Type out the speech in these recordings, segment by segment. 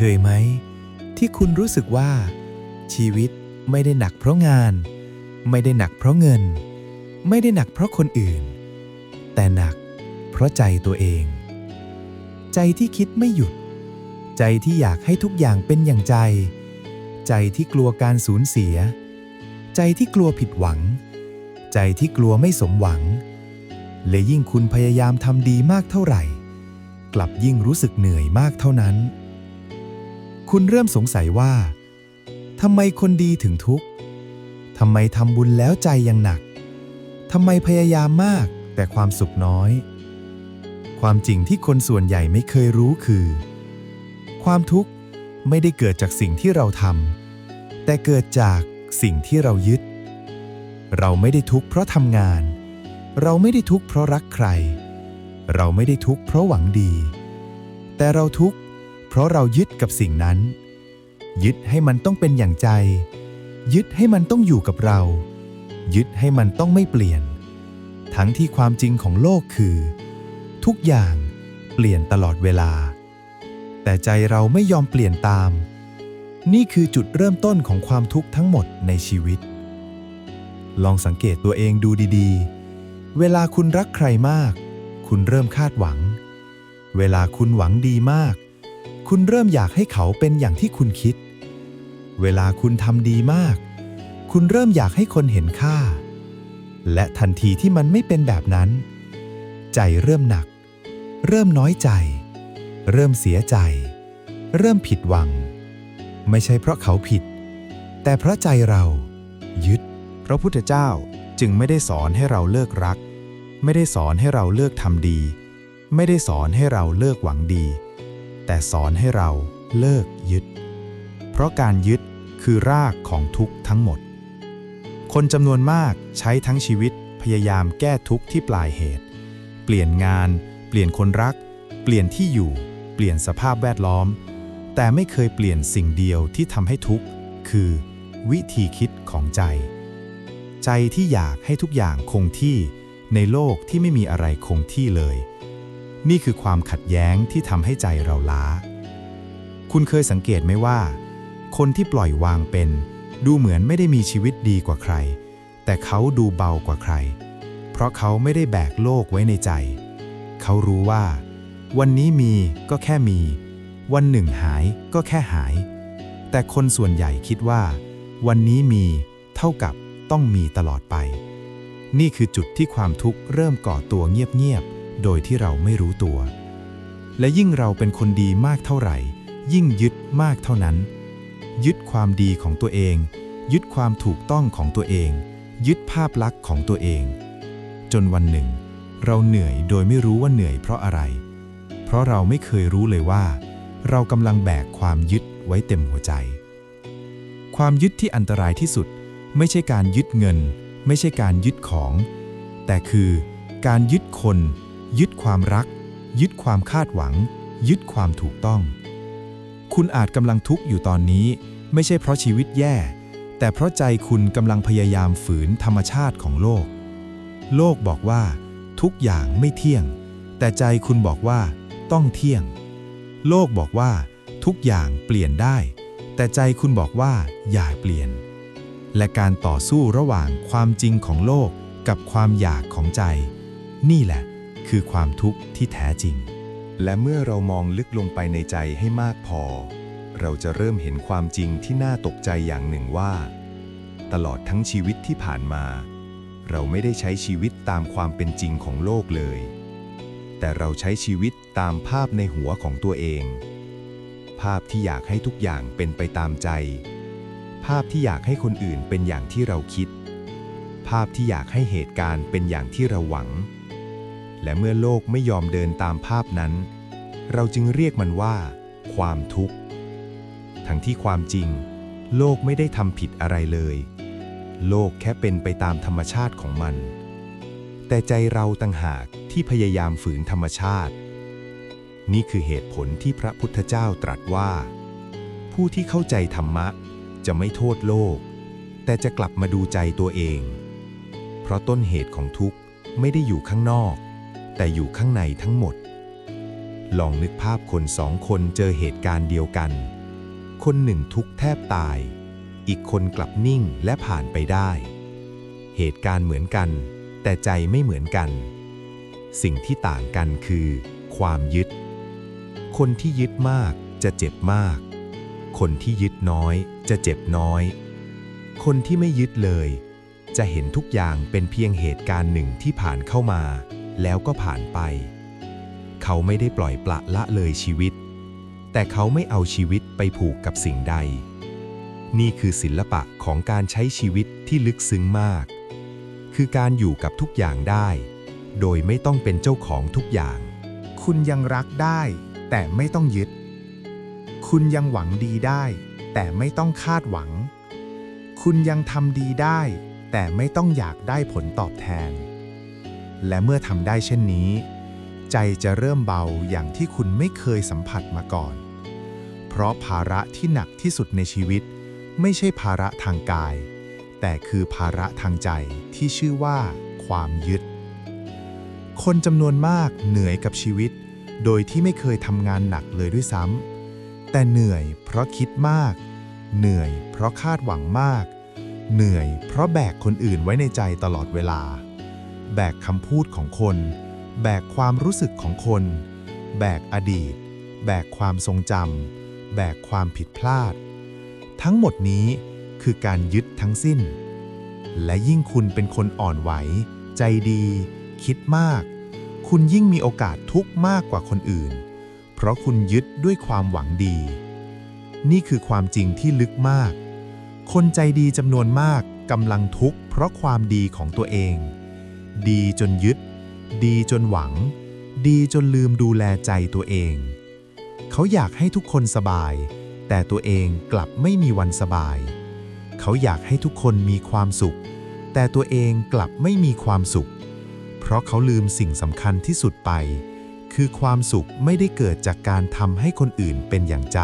เคยไหม ที่คุณรู้สึกว่า ชีวิตไม่ได้หนักเพราะงาน ไม่ได้หนักเพราะเงิน ไม่ได้หนักเพราะคนอื่น แต่หนักเพราะใจตัวเอง ใจที่คิดไม่หยุด ใจที่อยากให้ทุกอย่างเป็นอย่างใจ ใจที่กลัวการสูญเสีย ใจที่กลัวผิดหวัง ใจที่กลัวไม่สมหวัง และยิ่งคุณพยายามทำดีมากเท่าไหร่ กลับยิ่งรู้สึกเหนื่อยมากเท่านั้น คุณเริ่มสงสัยว่าทำไมคนดีถึงทุกข์ทำไมทำบุญแล้วใจยังหนักทำไมพยายามมากแต่ความสุขน้อย ความจริงที่คนส่วนใหญ่ไม่เคยรู้คือ ความทุกข์ไม่ได้เกิดจากสิ่งที่เราทำแต่เกิดจากสิ่งที่เรายึด เราไม่ได้ทุกข์เพราะทำงาน เราไม่ได้ทุกข์เพราะรักใคร เราไม่ได้ทุกข์เพราะหวังดี แต่เราทุกข์ เพราะเรายึดกับสิ่งนั้น ยึดให้มันต้องเป็นอย่างใจ ยึดให้มันต้องอยู่กับเรา ยึดให้มันต้องไม่เปลี่ยน ทั้งที่ความจริงของโลกคือ ทุกอย่างเปลี่ยนตลอดเวลา แต่ใจเราไม่ยอมเปลี่ยนตาม นี่คือจุดเริ่มต้นของความทุกข์ทั้งหมดในชีวิต ลองสังเกตตัวเองดูดีๆ เวลาคุณรักใครมาก คุณเริ่มคาดหวัง เวลาคุณหวังดีมาก คุณเริ่มอยากให้เขาเป็นอย่างที่คุณคิด เวลาคุณทำดีมาก คุณเริ่มอยากให้คนเห็นค่า และทันทีที่มันไม่เป็นแบบนั้น ใจเริ่มหนัก เริ่มน้อยใจ เริ่มเสียใจ เริ่มผิดหวัง ไม่ใช่เพราะเขาผิด แต่เพราะใจเรายึด พระพุทธเจ้าจึงไม่ได้สอนให้เราเลิกรัก ไม่ได้สอนให้เราเลิกทำดี ไม่ได้สอนให้เราเลิกหวังดี แต่สอนให้เราเลิกยึด เพราะการยึดคือรากของทุกข์ทั้งหมด คนจำนวนมากใช้ทั้งชีวิตพยายามแก้ทุกข์ที่ปลายเหตุ เปลี่ยนงาน เปลี่ยนคนรัก เปลี่ยนที่อยู่ เปลี่ยนสภาพแวดล้อม แต่ไม่เคยเปลี่ยนสิ่งเดียวที่ทำให้ทุกข์ คือ วิธีคิดของใจ ใจที่อยากให้ทุกอย่างคงที่ในโลกที่ไม่มีอะไรคงที่เลย นี่คือความขัดแย้งที่ทำให้ใจเราล้า คุณเคยสังเกตไหมว่า คนที่ปล่อยวางเป็น ดูเหมือนไม่ได้มีชีวิตดีกว่าใคร แต่เขาดูเบากว่าใคร เพราะเขาไม่ได้แบกโลกไว้ในใจ เขารู้ว่า วันนี้มีก็แค่มี วันหนึ่งหายก็แค่หาย แต่คนส่วนใหญ่คิดว่า วันนี้มีเท่ากับต้องมีตลอดไป นี่คือจุดที่ความทุกข์เริ่มก่อตัวเงียบๆ โดยที่เราไม่รู้ตัว และยิ่งเราเป็นคนดีมากเท่าไหร่ ยิ่งยึดมากเท่านั้น ยึดความดีของตัวเอง ยึดความถูกต้องของตัวเอง ยึดภาพลักษณ์ของตัวเอง จนวันหนึ่ง เราเหนื่อยโดยไม่รู้ว่าเหนื่อยเพราะอะไร เพราะเราไม่เคยรู้เลยว่า เรากำลังแบกความยึดไว้เต็มหัวใจ ความยึดที่อันตรายที่สุด ไม่ใช่การยึดเงิน ไม่ใช่การยึดของ แต่คือการยึดคน ยึดความรัก ยึดความคาดหวัง ยึดความถูกต้อง คุณอาจกำลังทุกข์อยู่ตอนนี้ ไม่ใช่เพราะชีวิตแย่ แต่เพราะใจคุณกำลังพยายามฝืนธรรมชาติของโลก โลกบอกว่า ทุกอย่างไม่เที่ยง แต่ใจคุณบอกว่า ต้องเที่ยง โลกบอกว่า ทุกอย่างเปลี่ยนได้ แต่ใจคุณบอกว่า อย่าเปลี่ยน และการต่อสู้ระหว่างความจริงของโลกกับความอยากของใจ นี่แหละ คือความทุกข์ที่แท้จริง และเมื่อเรามองลึกลงไปในใจให้มากพอ เราจะเริ่มเห็นความจริงที่น่าตกใจอย่างหนึ่งว่า ตลอดทั้งชีวิตที่ผ่านมา เราไม่ได้ใช้ชีวิตตามความเป็นจริงของโลกเลย แต่เราใช้ชีวิตตามภาพในหัวของตัวเอง ภาพที่อยากให้ทุกอย่างเป็นไปตามใจ ภาพที่อยากให้คนอื่นเป็นอย่างที่เราคิด ภาพที่อยากให้เหตุการณ์เป็นอย่างที่เราหวัง และเมื่อโลกไม่ยอมเดินตามภาพนั้น เราจึงเรียกมันว่า ความทุกข์ ทั้งที่ความจริง โลกไม่ได้ทำผิดอะไรเลย โลกแค่เป็นไปตามธรรมชาติของมัน แต่ใจเราต่างหากที่พยายามฝืนธรรมชาติ นี่คือเหตุผลที่พระพุทธเจ้าตรัสว่า ผู้ที่เข้าใจธรรมะจะไม่โทษโลก แต่จะกลับมาดูใจตัวเอง เพราะต้นเหตุของทุกข์ไม่ได้อยู่ข้างนอก แต่อยู่ข้างในทั้งหมด ลองนึกภาพคนสองคนเจอเหตุการณ์เดียวกัน คนหนึ่งทุกแทบตาย อีกคนกลับนิ่งและผ่านไปได้ เหตุการณ์เหมือนกัน แต่ใจไม่เหมือนกัน สิ่งที่ต่างกันคือ ความยึด คนที่ยึดมากจะเจ็บมาก คนที่ยึดน้อยจะเจ็บน้อย คนที่ไม่ยึดเลย จะเห็นทุกอย่างเป็นเพียงเหตุการณ์หนึ่งที่ผ่านเข้ามา แล้วก็ผ่านไป เขาไม่ได้ปล่อยปละละเลยชีวิต แต่เขาไม่เอาชีวิตไปผูกกับสิ่งใด นี่คือศิลปะของการใช้ชีวิตที่ลึกซึ้งมาก คือการอยู่กับทุกอย่างได้ โดยไม่ต้องเป็นเจ้าของทุกอย่าง คุณยังรักได้ แต่ไม่ต้องยึด คุณยังหวังดีได้ แต่ไม่ต้องคาดหวัง คุณยังทำดีได้ แต่ไม่ต้องอยากได้ผลตอบแทน และเมื่อทำได้เช่นนี้ ใจจะเริ่มเบาอย่างที่คุณไม่เคยสัมผัสมาก่อน เพราะภาระที่หนักที่สุดในชีวิต ไม่ใช่ภาระทางกาย แต่คือภาระทางใจที่ชื่อว่า ความยึด คนจำนวนมากเหนื่อยกับชีวิต โดยที่ไม่เคยทำงานหนักเลยด้วยซ้ำแต่เหนื่อยเพราะคิดมาก เหนื่อยเพราะคาดหวังมาก เหนื่อยเพราะแบกคนอื่นไว้ในใจตลอดเวลา แบกคำพูดของคน แบกความรู้สึกของคน แบกอดีต แบกความทรงจำแบกความผิดพลาด ทั้งหมดนี้คือการยึดทั้งสิ้น และยิ่งคุณเป็นคนอ่อนไหว ใจดี คิดมาก คุณยิ่งมีโอกาสทุกข์มากกว่าคนอื่น เพราะคุณยึดด้วยความหวังดี นี่คือความจริงที่ลึกมาก คนใจดีจำนวนมากกำลังทุกข์เพราะความดีของตัวเอง ดีจนยึด ดีจนหวัง ดีจนลืมดูแลใจตัวเอง เขาอยากให้ทุกคนสบาย แต่ตัวเองกลับไม่มีวันสบาย เขาอยากให้ทุกคนมีความสุข แต่ตัวเองกลับไม่มีความสุข เพราะเขาลืมสิ่งสำคัญที่สุดไป คือความสุขไม่ได้เกิดจากการทำให้คนอื่นเป็นอย่างใจ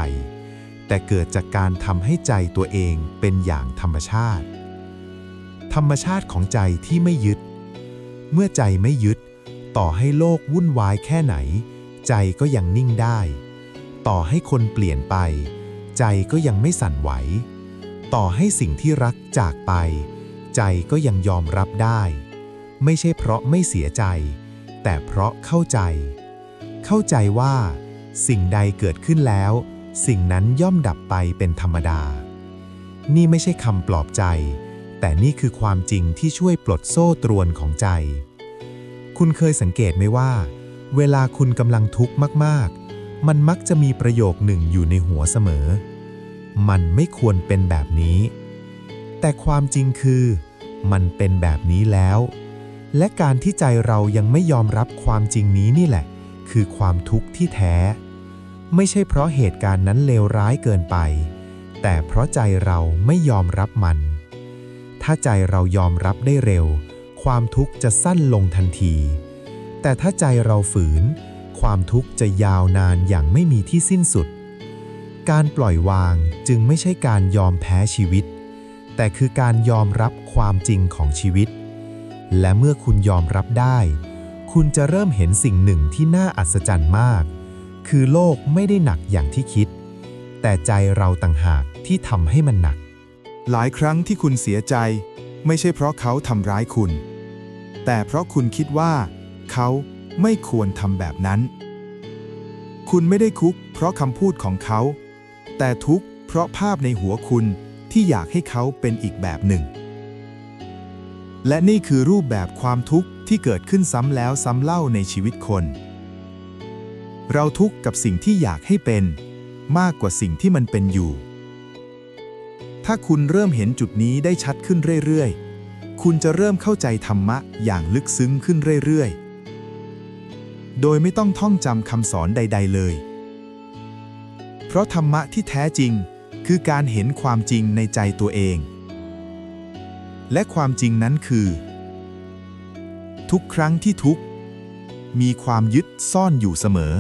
แต่เกิดจากการทำให้ใจตัวเองเป็นอย่างธรรมชาติ ธรรมชาติของใจที่ไม่ยึด เมื่อใจไม่ยึด ต่อให้โลกวุ่นวายแค่ไหน ใจก็ยังนิ่งได้ ต่อให้คนเปลี่ยนไป ใจก็ยังไม่สั่นไหว ต่อให้สิ่งที่รักจากไป ใจก็ยังยอมรับได้ ไม่ใช่เพราะไม่เสียใจ แต่เพราะเข้าใจ เข้าใจว่า สิ่งใดเกิดขึ้นแล้ว สิ่งนั้นย่อมดับไปเป็นธรรมดา นี่ไม่ใช่คำปลอบใจ แต่นี่คือความจริงที่ช่วยปลดโซ่ตรวนของใจ คุณเคยสังเกตไหมว่า เวลาคุณกำลังทุกข์มากๆ มันมักจะมีประโยคหนึ่งอยู่ในหัวเสมอ มันไม่ควรเป็นแบบนี้ แต่ความจริงคือ มันเป็นแบบนี้แล้ว และการที่ใจเรายังไม่ยอมรับความจริงนี้นี่แหละ คือความทุกข์ที่แท้ ไม่ใช่เพราะเหตุการณ์นั้นเลวร้ายเกินไป แต่เพราะใจเราไม่ยอมรับมัน ถ้าใจเรายอมรับได้เร็ว ความทุกข์จะสั้นลงทันที แต่ถ้าใจเราฝืน ความทุกข์จะยาวนานอย่างไม่มีที่สิ้นสุด การปล่อยวางจึงไม่ใช่การยอมแพ้ชีวิต แต่คือการยอมรับความจริงของชีวิต และเมื่อคุณยอมรับได้ คุณจะเริ่มเห็นสิ่งหนึ่งที่น่าอัศจรรย์มาก คือโลกไม่ได้หนักอย่างที่คิด แต่ใจเราต่างหากที่ทำให้มันหนัก หลายครั้งที่คุณเสียใจ ไม่ใช่เพราะเขาทำร้ายคุณ แต่เพราะคุณคิดว่า เขาไม่ควรทำแบบนั้น คุณไม่ได้คุกเพราะคำพูดของเขา แต่ทุกข์เพราะภาพในหัวคุณที่อยากให้เขาเป็นอีกแบบหนึ่ง และนี่คือรูปแบบความทุกข์ที่เกิดขึ้นซ้ำแล้วซ้ำเล่าในชีวิตคน เราทุกข์กับสิ่งที่อยากให้เป็น มากกว่าสิ่งที่มันเป็นอยู่ ถ้าคุณเริ่มเห็นจุดนี้ได้ชัดขึ้นเรื่อยๆ คุณจะเริ่มเข้าใจธรรมะอย่างลึกซึ้งขึ้นเรื่อยๆ โดยไม่ต้องท่องจำคำสอนใด ๆ เลย เพราะธรรมะที่แท้จริงคือการเห็นความจริงในใจตัวเอง และความจริงนั้นคือ ทุกครั้งที่ทุกมีความยึดซ่อนอยู่เสมอ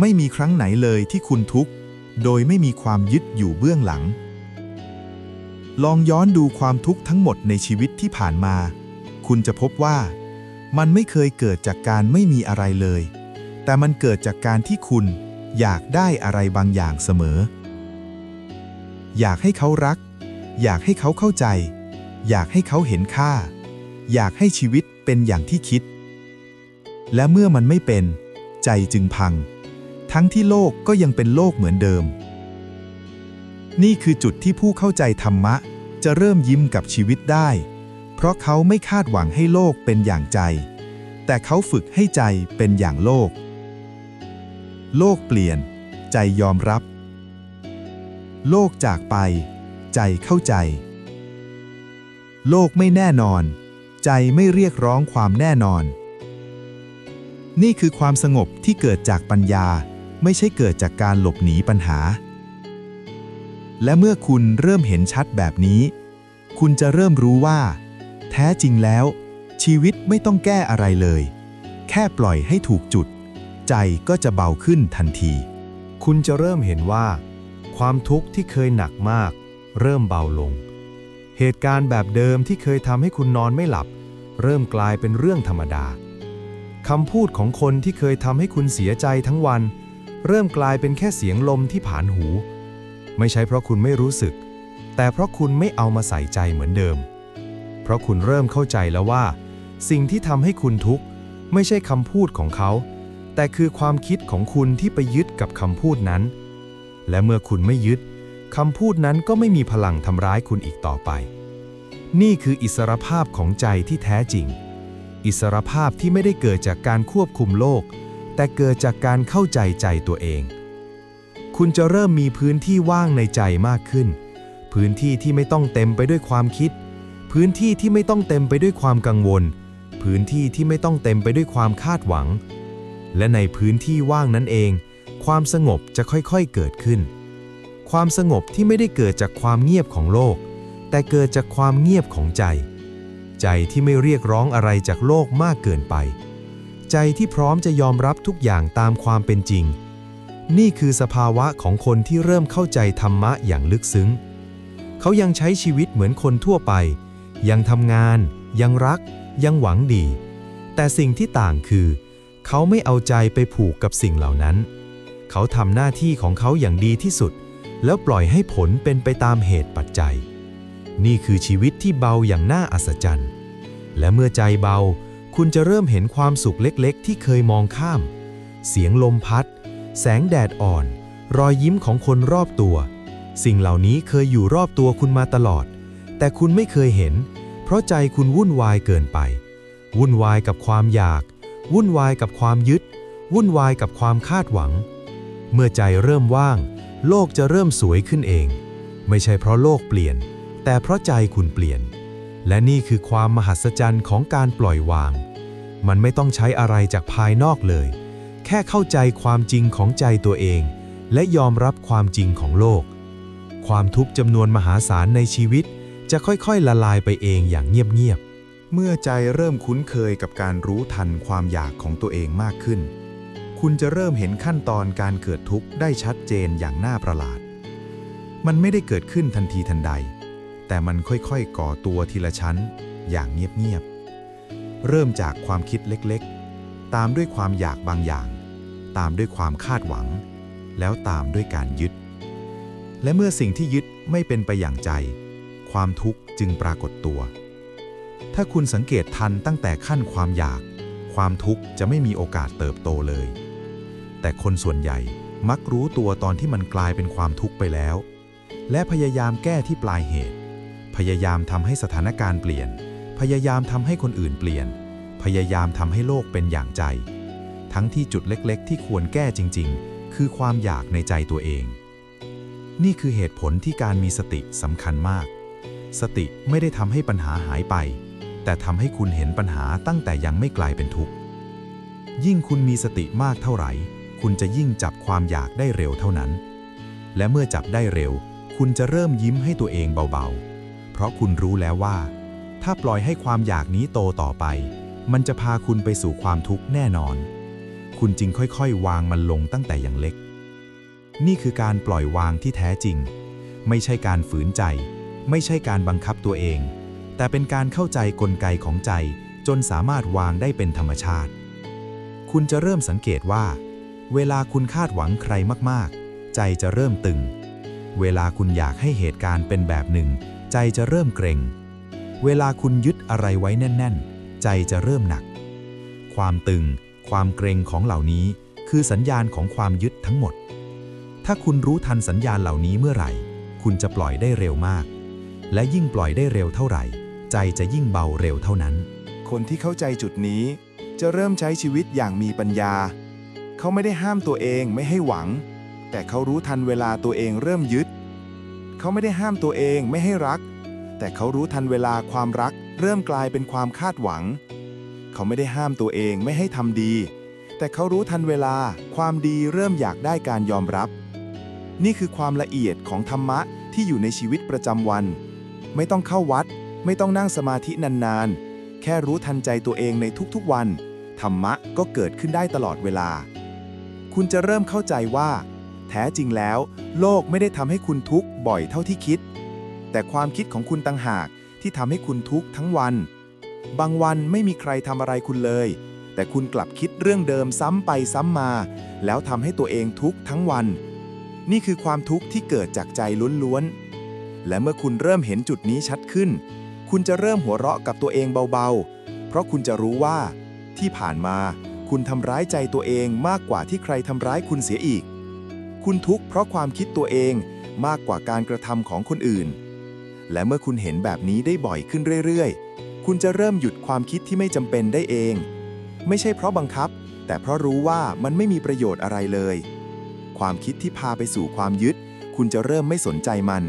ไม่มีครั้งไหนเลยที่คุณทุกข์ โดยไม่มีความยึดอยู่เบื้องหลัง ลองย้อนดูความทุกข์ทั้งหมดในชีวิตที่ผ่านมา คุณจะพบว่า มันไม่เคยเกิดจากการไม่มีอะไรเลย แต่มันเกิดจากการที่คุณอยากได้อะไรบางอย่างเสมอ อยากให้เขารัก อยากให้เขาเข้าใจ อยากให้เขาเห็นค่า อยากให้ชีวิตเป็นอย่างที่คิด และเมื่อมันไม่เป็น ใจจึงพัง ทั้งที่โลกก็ยังเป็นโลกเหมือนเดิม นี่คือจุดที่ผู้เข้าใจธรรมะ จะเริ่มยิ้มกับชีวิตได้ เพราะเขาไม่คาดหวังให้โลกเป็นอย่างใจ แต่เขาฝึกให้ใจเป็นอย่างโลก โลกเปลี่ยน ใจยอมรับ โลกจากไป ใจเข้าใจ โลกไม่แน่นอน ใจไม่เรียกร้องความแน่นอนนี่คือความสงบที่เกิดจากปัญญา ไม่ใช่เกิดจากการหลบหนีปัญหา และเมื่อคุณเริ่มเห็นชัดแบบนี้ คุณจะเริ่มรู้ว่า แท้จริงแล้ว ชีวิตไม่ต้องแก้อะไรเลย แค่ปล่อยให้ถูกจุด ใจก็จะเบาขึ้นทันที คุณจะเริ่มเห็นว่า ความทุกข์ที่เคยหนักมาก เริ่มเบาลง เหตุการณ์แบบเดิมที่เคยทำให้คุณนอนไม่หลับ เริ่มกลายเป็นเรื่องธรรมดาคำพูดของคนที่เคยทำให้คุณเสียใจทั้งวัน เริ่มกลายเป็นแค่เสียงลมที่ผ่านหู ไม่ใช่เพราะคุณไม่รู้สึก แต่เพราะคุณไม่เอามาใส่ใจเหมือนเดิม เพราะคุณเริ่มเข้าใจแล้วว่า สิ่งที่ทำให้คุณทุกข์ ไม่ใช่คำพูดของเขา แต่คือความคิดของคุณที่ไปยึดกับคำพูดนั้น และเมื่อคุณไม่ยึดคำพูดนั้นก็ไม่มีพลังทำร้ายคุณอีกต่อไป นี่คืออิสรภาพของใจที่แท้จริง อิสรภาพที่ไม่ได้เกิดจากการควบคุมโลก แต่เกิดจากการเข้าใจใจตัวเอง คุณจะเริ่มมีพื้นที่ว่างในใจมากขึ้น พื้นที่ที่ไม่ต้องเต็มไปด้วยความคิด พื้นที่ที่ไม่ต้องเต็มไปด้วยความกังวล พื้นที่ที่ไม่ต้องเต็มไปด้วยความคาดหวัง และในพื้นที่ว่างนั้นเอง ความสงบจะค่อยๆเกิดขึ้น ความสงบที่ไม่ได้เกิดจากความเงียบของโลก แต่เกิดจากความเงียบของใจ ใจที่ไม่เรียกร้องอะไรจากโลกมากเกินไป ใจที่พร้อมจะยอมรับทุกอย่างตามความเป็นจริง นี่คือสภาวะของคนที่เริ่มเข้าใจธรรมะอย่างลึกซึ้ง เขายังใช้ชีวิตเหมือนคนทั่วไป ยังทำงาน ยังรัก ยังหวังดี แต่สิ่งที่ต่างคือ เขาไม่เอาใจไปผูกกับสิ่งเหล่านั้น เขาทำหน้าที่ของเขาอย่างดีที่สุด แล้วปล่อยให้ผลเป็นไปตามเหตุปัจจัย นี่คือชีวิตที่เบาอย่างน่าอัศจรรย์ และเมื่อใจเบา คุณจะเริ่มเห็นความสุขเล็กๆ ที่เคยมองข้าม เสียงลมพัด แสงแดดอ่อน รอยยิ้มของคนรอบตัว สิ่งเหล่านี้เคยอยู่รอบตัวคุณมาตลอด แต่คุณไม่เคยเห็น เพราะใจคุณวุ่นวายเกินไป วุ่นวายกับความอยาก วุ่นวายกับความยึด วุ่นวายกับความคาดหวัง เมื่อใจเริ่มว่าง โลกจะเริ่มสวยขึ้นเอง ไม่ใช่เพราะโลกเปลี่ยน แต่เพราะใจคุณเปลี่ยนและนี่คือความมหัศจรรย์ของการปล่อยวาง มันไม่ต้องใช้อะไรจากภายนอกเลย แค่เข้าใจความจริงของใจตัวเอง และยอมรับความจริงของโลก ความทุกข์จำนวนมหาศาลในชีวิต จะค่อยๆ ละลายไปเองอย่างเงียบๆ เมื่อใจเริ่มคุ้นเคยกับการรู้ทันความอยากของตัวเองมากขึ้น คุณจะเริ่มเห็นขั้นตอนการเกิดทุกข์ได้ชัดเจนอย่างน่าประหลาด มันไม่ได้เกิดขึ้นทันทีทันใด แต่มันค่อยๆ ก่อตัวทีละชั้น อย่างเงียบๆ เริ่มจากความคิดเล็กๆ ตามด้วยความอยากบางอย่าง ตามด้วยความคาดหวัง แล้วตามด้วยการยึด และเมื่อสิ่งที่ยึดไม่เป็นไปอย่างใจ ความทุกข์จึงปรากฏตัว ถ้าคุณสังเกตทันตั้งแต่ขั้นความอยาก ความทุกข์จะไม่มีโอกาสเติบโตเลย แต่คนส่วนใหญ่มักรู้ตัวตอนที่มันกลายเป็นความทุกข์ไปแล้ว และพยายามแก้ที่ปลายเหตุ พยายามทำให้สถานการณ์เปลี่ยน พยายามทำให้คนอื่นเปลี่ยน พยายามทำให้โลกเป็นอย่างใจ ทั้งที่จุดเล็กๆ ที่ควรแก้จริง ๆ คือความอยากในใจตัวเอง นี่คือเหตุผลที่การมีสติสำคัญมาก สติไม่ได้ทำให้ปัญหาหายไป แต่ทำให้คุณเห็นปัญหาตั้งแต่ยังไม่กลายเป็นทุกข์ ยิ่งคุณมีสติมากเท่าไหร่ คุณจะยิ่งจับความอยากได้เร็วเท่านั้น และเมื่อจับได้เร็ว คุณจะเริ่มยิ้มให้ตัวเองเบาๆ เพราะคุณรู้แล้วว่า ถ้าปล่อยให้ความอยากนี้โตต่อไป มันจะพาคุณไปสู่ความทุกข์แน่นอน คุณจึงค่อยๆ วางมันลงตั้งแต่อย่างเล็ก นี่คือการปล่อยวางที่แท้จริง ไม่ใช่การฝืนใจ ไม่ใช่การบังคับตัวเอง แต่เป็นการเข้าใจกลไกของใจ จนสามารถวางได้เป็นธรรมชาติ คุณจะเริ่มสังเกตว่า เวลาคุณคาดหวังใครมากๆ ใจจะเริ่มตึง เวลาคุณอยากให้เหตุการณ์เป็นแบบหนึ่ง ใจจะเริ่มเกร็ง เวลาคุณยึดอะไรไว้แน่น ๆ ใจจะเริ่มหนัก ความตึง ความเกรงของเหล่านี้ คือสัญญาณของความยึดทั้งหมด ถ้าคุณรู้ทันสัญญาณเหล่านี้เมื่อไหร่ คุณจะปล่อยได้เร็วมาก และยิ่งปล่อยได้เร็วเท่าไหร่ ใจจะยิ่งเบาเร็วเท่านั้น คนที่เข้าใจจุดนี้ จะเริ่มใช้ชีวิตอย่างมีปัญญา เขาไม่ได้ห้ามตัวเองไม่ให้หวัง แต่เขารู้ทันเวลาตัวเองเริ่มยึด เขาไม่ได้ห้ามตัวเองไม่ให้รัก แต่เขารู้ทันเวลาความรัก เริ่มกลายเป็นความคาดหวัง เขาไม่ได้ห้ามตัวเองไม่ให้ทำดี แต่เขารู้ทันเวลา ความดีเริ่มอยากได้การยอมรับ นี่คือความละเอียดของธรรมะที่อยู่ในชีวิตประจำวัน ไม่ต้องเข้าวัด ไม่ต้องนั่งสมาธินานๆ แค่รู้ทันใจตัวเองในทุกๆวัน ธรรมะก็เกิดขึ้นได้ตลอดเวลา คุณจะเริ่มเข้าใจว่า แท้จริงแล้ว โลกไม่ได้ทำให้คุณทุกข์บ่อยเท่าที่คิด แต่ความคิดของคุณต่างหากที่ทำให้คุณทุกข์ทั้งวัน บางวันไม่มีใครทำอะไรคุณเลย แต่คุณกลับคิดเรื่องเดิมซ้ำไปซ้ำมา แล้วทำให้ตัวเองทุกข์ทั้งวัน นี่คือความทุกข์ที่เกิดจากใจล้วนๆ และเมื่อคุณเริ่มเห็นจุดนี้ชัดขึ้น คุณจะเริ่มหัวเราะกับตัวเองเบาๆ เพราะคุณจะรู้ว่า ที่ผ่านมาคุณทำร้ายใจตัวเองมากกว่าที่ใครทำร้ายคุณเสียอีก คุณทุกข์เพราะความคิดตัวเองมากกว่าการกระทำของคนอื่น และเมื่อคุณเห็นแบบนี้ได้บ่อยขึ้นเรื่อยๆ คุณจะเริ่มหยุดความคิดที่ไม่จำเป็นได้เอง ไม่ใช่เพราะบังคับ แต่เพราะรู้ว่ามันไม่มีประโยชน์อะไรเลย ความคิดที่พาไปสู่ความยึด คุณจะเริ่มไม่สนใจมัน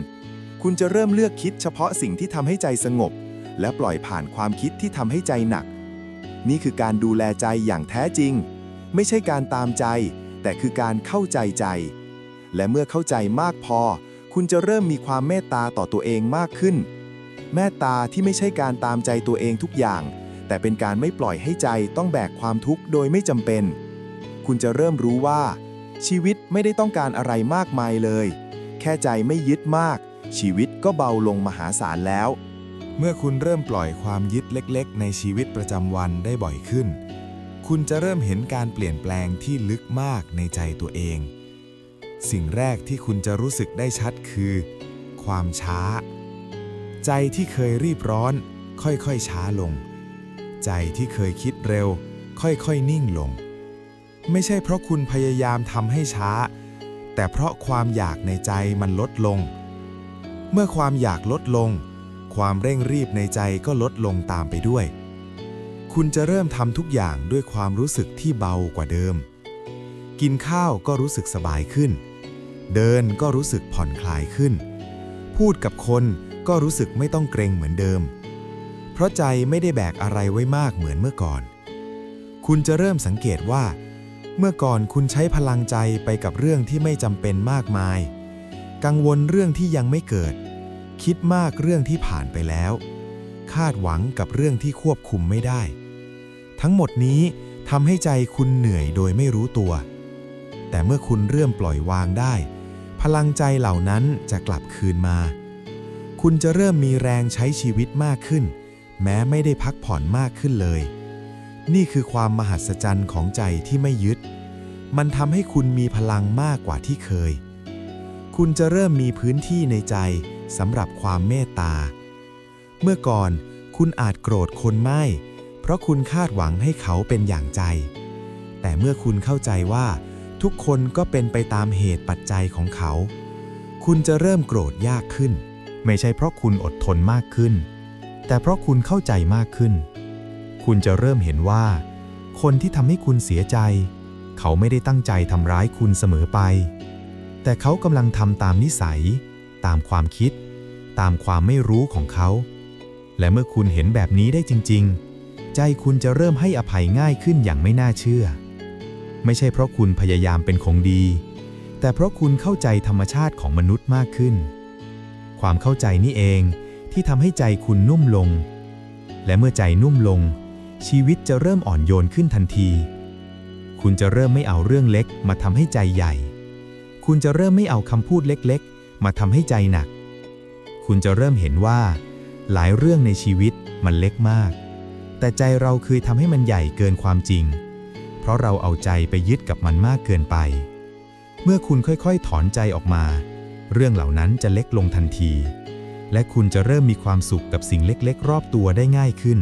คุณจะเริ่มเลือกคิดเฉพาะสิ่งที่ทำให้ใจสงบ และปล่อยผ่านความคิดที่ทำให้ใจหนัก นี่คือการดูแลใจอย่างแท้จริง ไม่ใช่การตามใจ แต่คือการเข้าใจใจ และเมื่อเข้าใจมากพอ คุณจะเริ่มมีความเมตตาต่อตัวเองมากขึ้น เมตตาที่ไม่ใช่การตามใจตัวเองทุกอย่าง แต่เป็นการไม่ปล่อยให้ใจต้องแบกความทุกข์โดยไม่จำเป็น คุณจะเริ่มรู้ว่า ชีวิตไม่ได้ต้องการอะไรมากมายเลย แค่ใจไม่ยึดมาก ชีวิตก็เบาลงมหาศาลแล้ว เมื่อคุณเริ่มปล่อยความยึดเล็ก ๆ ในชีวิตประจำวันได้บ่อยขึ้น คุณจะเริ่มเห็นการเปลี่ยนแปลงที่ลึกมากในใจตัวเอง สิ่งแรกที่คุณจะรู้สึกได้ชัดคือ ความช้า ใจที่เคยรีบร้อน ค่อยๆช้าลง ใจที่เคยคิดเร็ว ค่อยๆนิ่งลง ไม่ใช่เพราะคุณพยายามทำให้ช้า แต่เพราะความอยากในใจมันลดลง เมื่อความอยากลดลง ความเร่งรีบในใจก็ลดลงตามไปด้วย คุณจะเริ่มทำทุกอย่างด้วยความรู้สึกที่เบากว่าเดิมกินข้าวก็รู้สึกสบายขึ้น เดินก็รู้สึกผ่อนคลายขึ้น พูดกับคนก็รู้สึกไม่ต้องเกรงเหมือนเดิม เพราะใจไม่ได้แบกอะไรไว้มากเหมือนเมื่อก่อน คุณจะเริ่มสังเกตว่า เมื่อก่อนคุณใช้พลังใจไปกับเรื่องที่ไม่จำเป็นมากมาย กังวลเรื่องที่ยังไม่เกิด คิดมากเรื่องที่ผ่านไปแล้ว คาดหวังกับเรื่องที่ควบคุมไม่ได้ ทั้งหมดนี้ทำให้ใจคุณเหนื่อยโดยไม่รู้ตัว แต่เมื่อคุณเริ่มปล่อยวางได้ ลังใจเหล่านั้นจะกลับคืนมา คุณจะเริ่มมีแรงใช้ชีวิตมากขึ้น แม้ไม่ได้พักผ่อนมากขึ้นเลย นี่คือความมหัศจรรย์ของใจที่ไม่ยึด มันทำให้คุณมีพลังมากกว่าที่เคย คุณจะเริ่มมีพื้นที่ในใจสำหรับความเมตตา เมื่อก่อนคุณอาจโกรธคนไม่ เพราะคุณคาดหวังให้เขาเป็นอย่างใจ แต่เมื่อคุณเข้าใจว่า ทุกคนก็เป็นไปตามเหตุปัจจัยของเขา คุณจะเริ่มโกรธยากขึ้น ไม่ใช่เพราะคุณอดทนมากขึ้น แต่เพราะคุณเข้าใจมากขึ้น คุณจะเริ่มเห็นว่า คนที่ทำให้คุณเสียใจ เขาไม่ได้ตั้งใจทำร้ายคุณเสมอไป แต่เขากำลังทำตามนิสัย ตามความคิด ตามความไม่รู้ของเขา และเมื่อคุณเห็นแบบนี้ได้จริง ๆ ใจคุณจะเริ่มให้อภัยง่ายขึ้นอย่างไม่น่าเชื่อ ไม่ใช่เพราะคุณพยายามเป็นของดี แต่เพราะคุณเข้าใจธรรมชาติของมนุษย์มากขึ้น ความเข้าใจนี่เองที่ทำให้ใจคุณนุ่มลง และเมื่อใจนุ่มลง ชีวิตจะเริ่มอ่อนโยนขึ้นทันที คุณจะเริ่มไม่เอาเรื่องเล็กมาทำให้ใจใหญ่ คุณจะเริ่มไม่เอาคำพูดเล็กๆ มาทำให้ใจหนัก คุณจะเริ่มเห็นว่า หลายเรื่องในชีวิตมันเล็กมาก แต่ใจเราเคยทำให้มันใหญ่เกินความจริง ราะเราเอาใจไปยึดกับมันมากเกินไป เมื่อคุณค่อยๆ ถอนใจออกมา เรื่องเหล่านั้นจะเล็กลงทันที และคุณจะเริ่มมีความสุขกับสิ่งเล็กๆ รอบตัวได้ง่ายขึ้น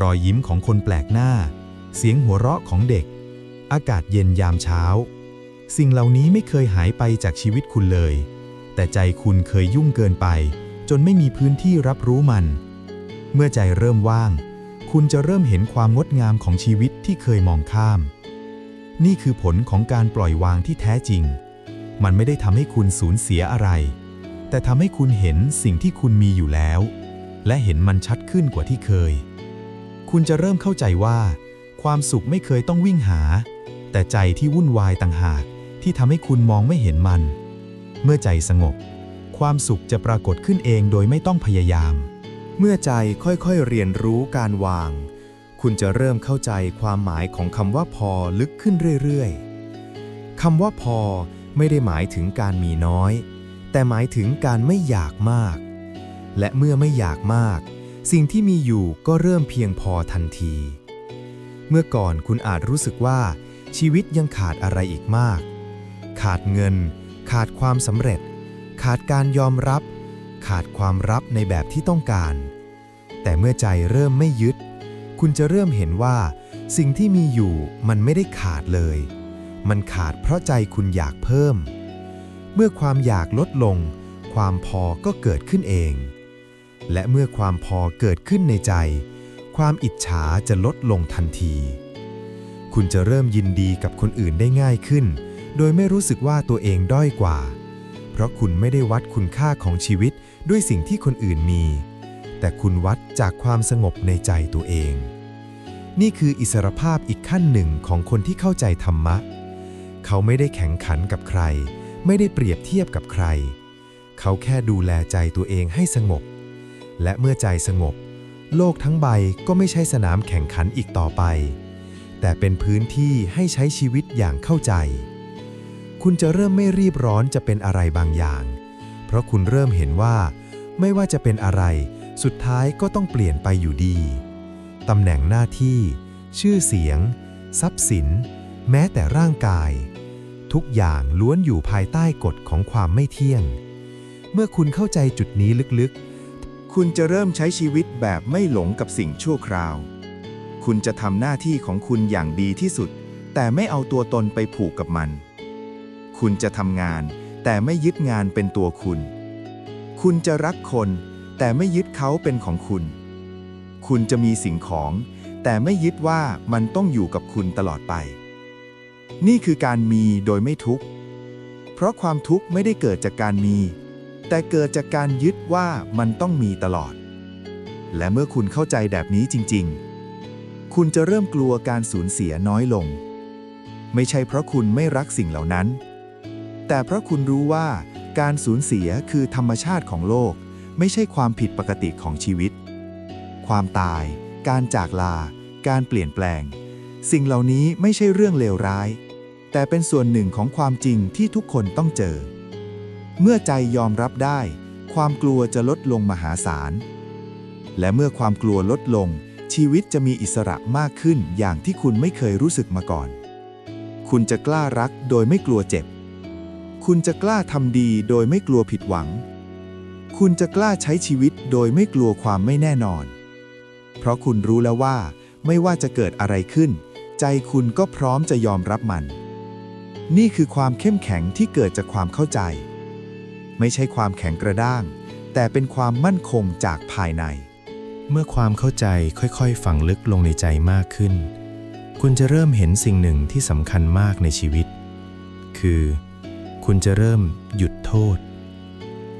รอยยิ้มของคนแปลกหน้า เสียงหัวเราะของเด็ก อากาศเย็นยามเช้า สิ่งเหล่านี้ไม่เคยหายไปจากชีวิตคุณเลย แต่ใจคุณเคยยุ่งเกินไป จนไม่มีพื้นที่รับรู้มัน เมื่อใจเริ่มว่าง คุณจะเริ่มเห็นความงดงามของชีวิตที่เคยมองข้าม นี่คือผลของการปล่อยวางที่แท้จริง มันไม่ได้ทำให้คุณสูญเสียอะไร แต่ทำให้คุณเห็นสิ่งที่คุณมีอยู่แล้ว และเห็นมันชัดขึ้นกว่าที่เคย คุณจะเริ่มเข้าใจว่า ความสุขไม่เคยต้องวิ่งหา แต่ใจที่วุ่นวายต่างหากที่ทำให้คุณมองไม่เห็นมัน เมื่อใจสงบ ความสุขจะปรากฏขึ้นเองโดยไม่ต้องพยายาม เมื่อใจค่อยๆเรียนรู้การวาง คุณจะเริ่มเข้าใจความหมายของคำว่าพอลึกขึ้นเรื่อยๆคำว่าพอไม่ได้หมายถึงการมีน้อย แต่หมายถึงการไม่อยากมาก และเมื่อไม่อยากมาก สิ่งที่มีอยู่ก็เริ่มเพียงพอทันที เมื่อก่อนคุณอาจรู้สึกว่า ชีวิตยังขาดอะไรอีกมาก ขาดเงิน ขาดความสำเร็จ ขาดการยอมรับ ขาดความรับในแบบที่ต้องการ แต่เมื่อใจเริ่มไม่ยึด คุณจะเริ่มเห็นว่า สิ่งที่มีอยู่มันไม่ได้ขาดเลย มันขาดเพราะใจคุณอยากเพิ่ม เมื่อความอยากลดลง ความพอก็เกิดขึ้นเอง และเมื่อความพอเกิดขึ้นในใจ ความอิจฉาจะลดลงทันที คุณจะเริ่มยินดีกับคนอื่นได้ง่ายขึ้น โดยไม่รู้สึกว่าตัวเองด้อยกว่า ราะคุณไม่ได้วัดคุณค่าของชีวิตด้วยสิ่งที่คนอื่นมี แต่คุณวัดจากความสงบในใจตัวเอง นี่คืออิสรภาพอีกขั้นหนึ่งของคนที่เข้าใจธรรมะ เขาไม่ได้แข่งขันกับใคร ไม่ได้เปรียบเทียบกับใคร เขาแค่ดูแลใจตัวเองให้สงบ และเมื่อใจสงบ โลกทั้งใบก็ไม่ใช่สนามแข่งขันอีกต่อไป แต่เป็นพื้นที่ให้ใช้ชีวิตอย่างเข้าใจ คุณจะเริ่มไม่รีบร้อนจะเป็นอะไรบางอย่าง เพราะคุณเริ่มเห็นว่า ไม่ว่าจะเป็นอะไร สุดท้ายก็ต้องเปลี่ยนไปอยู่ดี ตำแหน่งหน้าที่ ชื่อเสียง ทรัพย์สิน แม้แต่ร่างกาย ทุกอย่างล้วนอยู่ภายใต้กฎของความไม่เที่ยง เมื่อคุณเข้าใจจุดนี้ลึกๆ คุณจะเริ่มใช้ชีวิตแบบไม่หลงกับสิ่งชั่วคราว คุณจะทำหน้าที่ของคุณอย่างดีที่สุด แต่ไม่เอาตัวตนไปผูกกับมัน คุณจะทำงาน แต่ไม่ยึดงานเป็นตัวคุณ คุณจะรักคน แต่ไม่ยึดเขาเป็นของคุณ คุณจะมีสิ่งของ แต่ไม่ยึดว่ามันต้องอยู่กับคุณตลอดไป นี่คือการมีโดยไม่ทุกข์ เพราะความทุกข์ไม่ได้เกิดจากการมี แต่เกิดจากการยึดว่ามันต้องมีตลอด และเมื่อคุณเข้าใจแบบนี้จริง ๆ คุณจะเริ่มกลัวการสูญเสียน้อยลงไม่ใช่เพราะคุณไม่รักสิ่งเหล่านั้น แต่เพราะคุณรู้ว่าการสูญเสียคือธรรมชาติของโลก ไม่ใช่ความผิดปกติของชีวิต ความตาย การจากลา การเปลี่ยนแปลง สิ่งเหล่านี้ไม่ใช่เรื่องเลวร้าย แต่เป็นส่วนหนึ่งของความจริงที่ทุกคนต้องเจอ เมื่อใจยอมรับได้ ความกลัวจะลดลงมหาศาล และเมื่อความกลัวลดลง ชีวิตจะมีอิสระมากขึ้นอย่างที่คุณไม่เคยรู้สึกมาก่อน คุณจะกล้ารักโดยไม่กลัวเจ็บ คุณจะกล้าทำดีโดยไม่กลัวผิดหวัง คุณจะกล้าใช้ชีวิตโดยไม่กลัวความไม่แน่นอน เพราะคุณรู้แล้วว่า ไม่ว่าจะเกิดอะไรขึ้น ใจคุณก็พร้อมจะยอมรับมัน นี่คือความเข้มแข็งที่เกิดจากความเข้าใจ ไม่ใช่ความแข็งกระด้าง แต่เป็นความมั่นคงจากภายใน เมื่อความเข้าใจค่อยๆฝังลึกลงในใจมากขึ้น คุณจะเริ่มเห็นสิ่งหนึ่งที่สำคัญมากในชีวิต คือ คุณจะเริ่มหยุดโทษ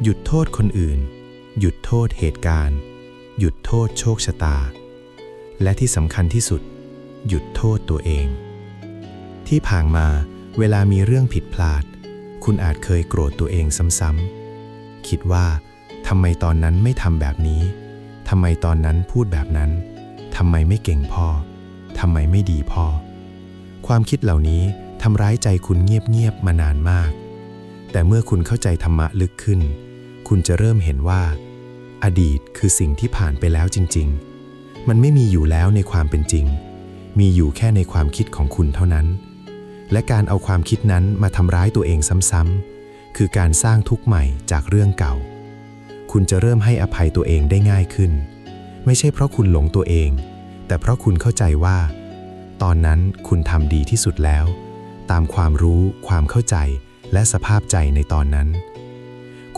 หยุดโทษคนอื่น หยุดโทษเหตุการณ์ หยุดโทษโชคชะตา และที่สำคัญที่สุด หยุดโทษตัวเอง ที่ผ่านมาเวลามีเรื่องผิดพลาด คุณอาจเคยโกรธตัวเองซ้ำๆคิดว่าทำไมตอนนั้นไม่ทำแบบนี้ทำไมตอนนั้นพูดแบบนั้นทำไมไม่เก่งพอทำไมไม่ดีพอความคิดเหล่านี้ทำร้ายใจคุณเงียบๆมานานมาก แต่เมื่อคุณเข้าใจธรรมะลึกขึ้น คุณจะเริ่มเห็นว่า อดีตคือสิ่งที่ผ่านไปแล้วจริง ๆ มันไม่มีอยู่แล้วในความเป็นจริง มีอยู่แค่ในความคิดของคุณเท่านั้น และการเอาความคิดนั้นมาทำร้ายตัวเองซ้ำๆคือการสร้างทุกข์ใหม่จากเรื่องเก่า คุณจะเริ่มให้อภัยตัวเองได้ง่ายขึ้น ไม่ใช่เพราะคุณหลงตัวเอง แต่เพราะคุณเข้าใจว่า ตอนนั้นคุณทำดีที่สุดแล้ว ตามความรู้ความเข้าใจ และสภาพใจในตอนนั้น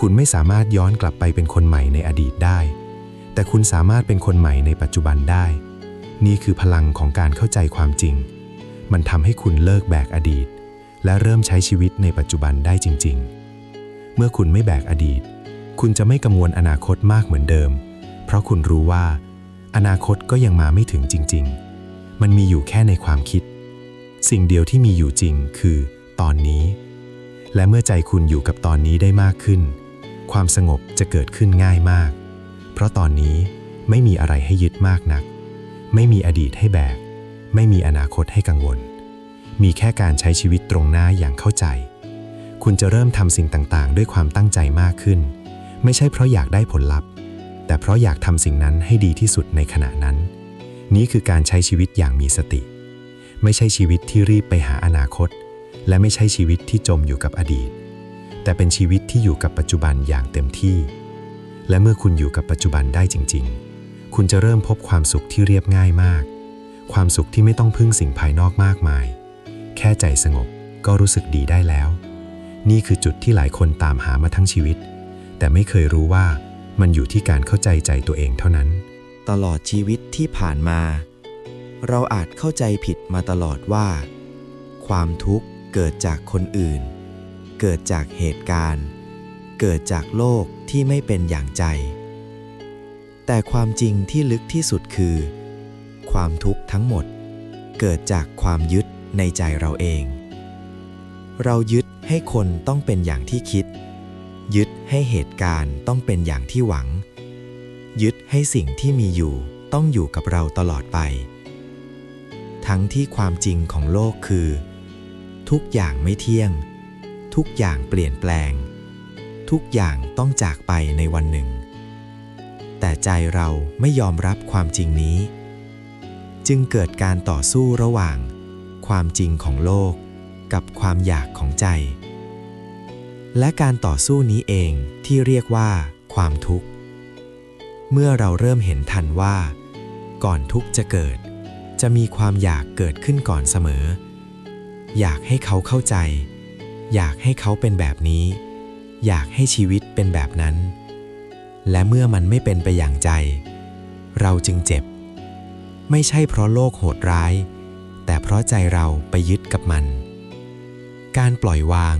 คุณไม่สามารถย้อนกลับไปเป็นคนใหม่ในอดีตได้ แต่คุณสามารถเป็นคนใหม่ในปัจจุบันได้ นี่คือพลังของการเข้าใจความจริง มันทำให้คุณเลิกแบกอดีต และเริ่มใช้ชีวิตในปัจจุบันได้จริง ๆ เมื่อคุณไม่แบกอดีต คุณจะไม่กังวลอนาคตมากเหมือนเดิม เพราะคุณรู้ว่า อนาคตก็ยังมาไม่ถึงจริง ๆ มันมีอยู่แค่ในความคิด สิ่งเดียวที่มีอยู่จริงคือ ตอนนี้ และเมื่อใจคุณอยู่กับตอนนี้ได้มากขึ้น ความสงบจะเกิดขึ้นง่ายมาก เพราะตอนนี้ไม่มีอะไรให้ยึดมากนัก ไม่มีอดีตให้แบก ไม่มีอนาคตให้กังวล มีแค่การใช้ชีวิตตรงหน้าอย่างเข้าใจ คุณจะเริ่มทำสิ่งต่างๆ ด้วยความตั้งใจมากขึ้น ไม่ใช่เพราะอยากได้ผลลัพธ์ แต่เพราะอยากทำสิ่งนั้นให้ดีที่สุดในขณะนั้น นี้คือการใช้ชีวิตอย่างมีสติ ไม่ใช่ชีวิตที่รีบไปหาอนาคต และไม่ใช่ชีวิตที่จมอยู่กับอดีต แต่เป็นชีวิตที่อยู่กับปัจจุบันอย่างเต็มที่ และเมื่อคุณอยู่กับปัจจุบันได้จริง ๆ คุณจะเริ่มพบความสุขที่เรียบง่ายมาก ความสุขที่ไม่ต้องพึ่งสิ่งภายนอกมากมาย แค่ใจสงบก็รู้สึกดีได้แล้ว นี่คือจุดที่หลายคนตามหามาทั้งชีวิต แต่ไม่เคยรู้ว่ามันอยู่ที่การเข้าใจใจตัวเองเท่านั้น ตลอดชีวิตที่ผ่านมา เราอาจเข้าใจผิดมาตลอดว่า ความทุกข์ เกิดจากคนอื่น เกิดจากเหตุการณ์ เกิดจากโลกที่ไม่เป็นอย่างใจ แต่ความจริงที่ลึกที่สุดคือ ความทุกข์ทั้งหมด เกิดจากความยึดในใจเราเอง เรายึดให้คนต้องเป็นอย่างที่คิด ยึดให้เหตุการณ์ต้องเป็นอย่างที่หวัง ยึดให้สิ่งที่มีอยู่ต้องอยู่กับเราตลอดไป ทั้งที่ความจริงของโลกคือ ทุกอย่างไม่เที่ยง ทุกอย่างเปลี่ยนแปลง ทุกอย่างต้องจากไปในวันหนึ่ง แต่ใจเราไม่ยอมรับความจริงนี้ จึงเกิดการต่อสู้ระหว่าง ความจริงของโลกกับความอยากของใจ และการต่อสู้นี้เองที่เรียกว่า ความทุกข์ เมื่อเราเริ่มเห็นทันว่า ก่อนทุกข์จะเกิด จะมีความอยากเกิดขึ้นก่อนเสมอ อยากให้เขาเข้าใจ อยากให้เขาเป็นแบบนี้ อยากให้ชีวิตเป็นแบบนั้น และเมื่อมันไม่เป็นไปอย่างใจ เราจึงเจ็บ ไม่ใช่เพราะโลกโหดร้าย แต่เพราะใจเราไปยึดกับมัน การปล่อยวาง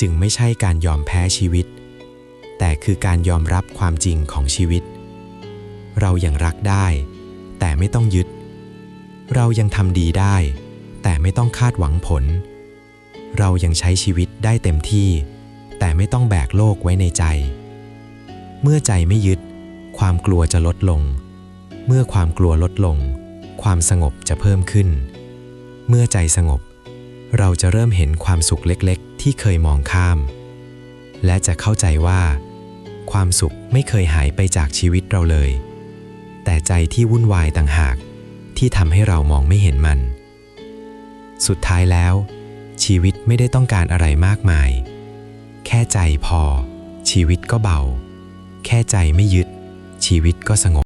จึงไม่ใช่การยอมแพ้ชีวิต แต่คือการยอมรับความจริงของชีวิต เรายังรักได้ แต่ไม่ต้องยึด เรายังทำดีได้ แต่ไม่ต้องคาดหวังผล เรายังใช้ชีวิตได้เต็มที่ แต่ไม่ต้องแบกโลกไว้ในใจ เมื่อใจไม่ยึด ความกลัวจะลดลง เมื่อความกลัวลดลง ความสงบจะเพิ่มขึ้น เมื่อใจสงบ เราจะเริ่มเห็นความสุขเล็กๆ ที่เคยมองข้าม และจะเข้าใจว่า ความสุขไม่เคยหายไปจากชีวิตเราเลย แต่ใจที่วุ่นวายต่างหากที่ทำให้เรามองไม่เห็นมัน สุดท้ายแล้ว ชีวิตไม่ได้ต้องการอะไรมากมาย แค่ใจพอ ชีวิตก็เบา แค่ใจไม่ยึด ชีวิตก็สงบ